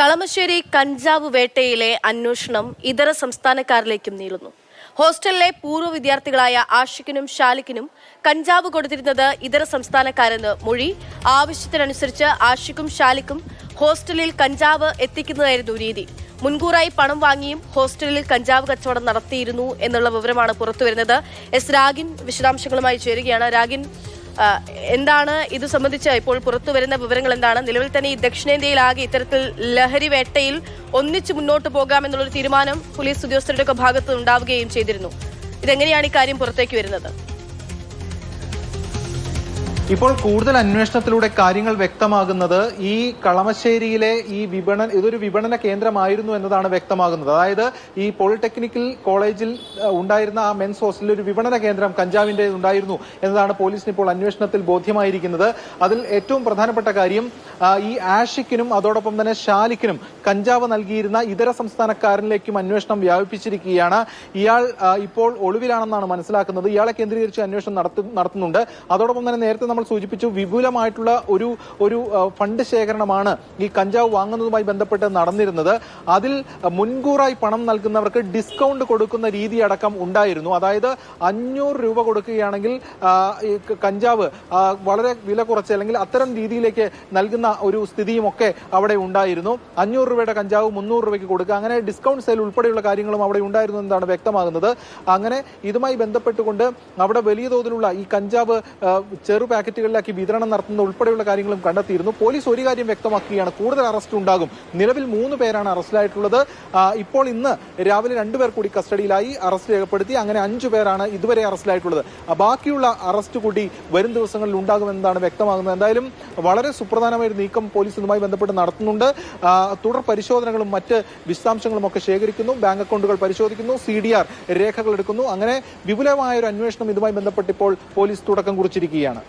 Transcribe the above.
കളമശ്ശേരി കഞ്ചാവ് വേട്ടയിലെ അന്വേഷണം ഇതര സംസ്ഥാനക്കാരിലേക്കും നീളുന്നു. ഹോസ്റ്റലിലെ പൂർവ വിദ്യാർത്ഥികളായ ആഷിഖിനും ഷാലിക്കിനും കഞ്ചാവ് കൊടുത്തിരുന്നത് ഇതര സംസ്ഥാനക്കാരെന്ന് മൊഴി ആവശ്യത്തിനനുസരിച്ച് ആഷിഖും ഷാലിക്കും ഹോസ്റ്റലിൽ കഞ്ചാവ് എത്തിക്കുന്നതായിരുന്നു രീതി. മുൻകൂറായി പണം വാങ്ങിയും ഹോസ്റ്റലിൽ കഞ്ചാവ് കച്ചവടം നടത്തിയിരുന്നു എന്നുള്ള വിവരമാണ് പുറത്തുവരുന്നത്. എസ് രാഗിൻ വിശദാംശങ്ങളുമായി ചേരുകയാണ്. രാഗിൻ എന്താണ് ഇത് സംബന്ധിച്ച് ഇപ്പോൾ പുറത്തു വരുന്ന വിവരങ്ങൾ എന്താണ്? നിലവിൽ തന്നെ ഈ ദക്ഷിണേന്ത്യയിൽ ആകെ ഇത്തരത്തിൽ ലഹരി വേട്ടയിൽ ഒന്നിച്ചു മുന്നോട്ട് പോകാം എന്നുള്ളൊരു തീരുമാനം പോലീസ് ഉദ്യോഗസ്ഥരുടെ ഒക്കെ ഭാഗത്ത് ഉണ്ടാവുകയും ചെയ്തിരുന്നു. ഇതെങ്ങനെയാണ് ഈ കാര്യം പുറത്തേക്ക് വരുന്നത്? ഇപ്പോൾ കൂടുതൽ അന്വേഷണത്തിലൂടെ കാര്യങ്ങൾ വ്യക്തമാകുന്നത് ഈ കളമശ്ശേരിയിലെ ഈ വിപണന ഇതൊരു വിപണന കേന്ദ്രമായിരുന്നു എന്നതാണ് വ്യക്തമാകുന്നത്. അതായത് ഈ പോളിടെക്നിക്കൽ കോളേജിൽ ഉണ്ടായിരുന്ന ആ മെൻസ് ഹോസ്റ്റലിൽ ഒരു വിപണന കേന്ദ്രം കഞ്ചാവിന്റെ ഉണ്ടായിരുന്നു എന്നതാണ് പോലീസിന് ഇപ്പോൾ അന്വേഷണത്തിൽ ബോധ്യമായിരിക്കുന്നത്. അതിൽ ഏറ്റവും പ്രധാനപ്പെട്ട കാര്യം ഈ ആഷിക്കിനും അതോടൊപ്പം തന്നെ ഷാലിക്കിനും കഞ്ചാവ് നൽകിയിരുന്ന ഇതര സംസ്ഥാനക്കാരനിലേക്കും അന്വേഷണം വ്യാപിപ്പിച്ചിരിക്കുകയാണ്. ഇയാൾ ഇപ്പോൾ ഒളിവിലാണെന്നാണ് മനസ്സിലാക്കുന്നത്. ഇയാളെ കേന്ദ്രീകരിച്ച് അന്വേഷണം നടത്തു നടത്തുന്നുണ്ട്. അതോടൊപ്പം തന്നെ നേരത്തെ നമ്മൾ സൂചിപ്പിച്ചു വിപുലമായിട്ടുള്ള ഒരു ഒരു ഫണ്ട് ശേഖരണമാണ് ഈ കഞ്ചാവ് വാങ്ങുന്നതുമായി ബന്ധപ്പെട്ട് നടന്നിരുന്നത്. അതിൽ മുൻകൂറായി പണം നൽകുന്നവർക്ക് ഡിസ്കൗണ്ട് കൊടുക്കുന്ന രീതി അടക്കം ഉണ്ടായിരുന്നു. അതായത് അഞ്ഞൂറ് രൂപ കൊടുക്കുകയാണെങ്കിൽ കഞ്ചാവ് വളരെ വില കുറച്ച് അല്ലെങ്കിൽ അത്തരം രീതിയിലേക്ക് നൽകുന്ന ഒരു സ്ഥിതിയും ഒക്കെ അവിടെ ഉണ്ടായിരുന്നു. അഞ്ഞൂറ് രൂപയുടെ കഞ്ചാവ് മുന്നൂറ് രൂപയ്ക്ക് കൊടുക്കുക. അങ്ങനെ ഡിസ്കൗണ്ട് സെയിൽ ഉൾപ്പെടെയുള്ള കാര്യങ്ങളും അവിടെ ഉണ്ടായിരുന്നു എന്നാണ് വ്യക്തമാകുന്നത്. അങ്ങനെ ഇതുമായി ബന്ധപ്പെട്ടുകൊണ്ട് അവിടെ വലിയ തോതിലുള്ള ഈ കഞ്ചാവ് ചെറു പാക്കറ്റുകളിലാക്കി വിതരണം നടത്തുന്ന ഉൾപ്പെടെയുള്ള കാര്യങ്ങളും കണ്ടെത്തിയിരുന്നു. പോലീസ് ഒരു കാര്യം വ്യക്തമാക്കുകയാണ്. കൂടുതൽ അറസ്റ്റ് ഉണ്ടാകും. നിലവിൽ മൂന്ന് പേരാണ് അറസ്റ്റിലായിട്ടുള്ളത് ഇപ്പോൾ ഇന്ന് രാവിലെ രണ്ടുപേർ കൂടി കസ്റ്റഡിയിലായി അറസ്റ്റ് രേഖപ്പെടുത്തി. അങ്ങനെ അഞ്ചു പേരാണ് ഇതുവരെ അറസ്റ്റിലായിട്ടുള്ളത് ബാക്കിയുള്ള അറസ്റ്റ് കൂടി വരും ദിവസങ്ങളിൽ ഉണ്ടാകുമെന്നാണ് വ്യക്തമാകുന്നത്. എന്തായാലും വളരെ സുപ്രധാനമായ ഒരു നീക്കം പോലീസ് ഇതുമായി ബന്ധപ്പെട്ട് നടത്തുന്നുണ്ട്. തുടർ പരിശോധനകളും മറ്റ് വിശദാംശങ്ങളും ഒക്കെ ശേഖരിക്കുന്നു. ബാങ്ക് അക്കൗണ്ടുകൾ പരിശോധിക്കുന്നു. സി ഡി ആർ രേഖകൾ എടുക്കുന്നു. അങ്ങനെ വിപുലമായ ഒരു അന്വേഷണം ഇതുമായി ബന്ധപ്പെട്ട് ഇപ്പോൾ പോലീസ് തുടക്കം കുറിച്ചിരിക്കുകയാണ്.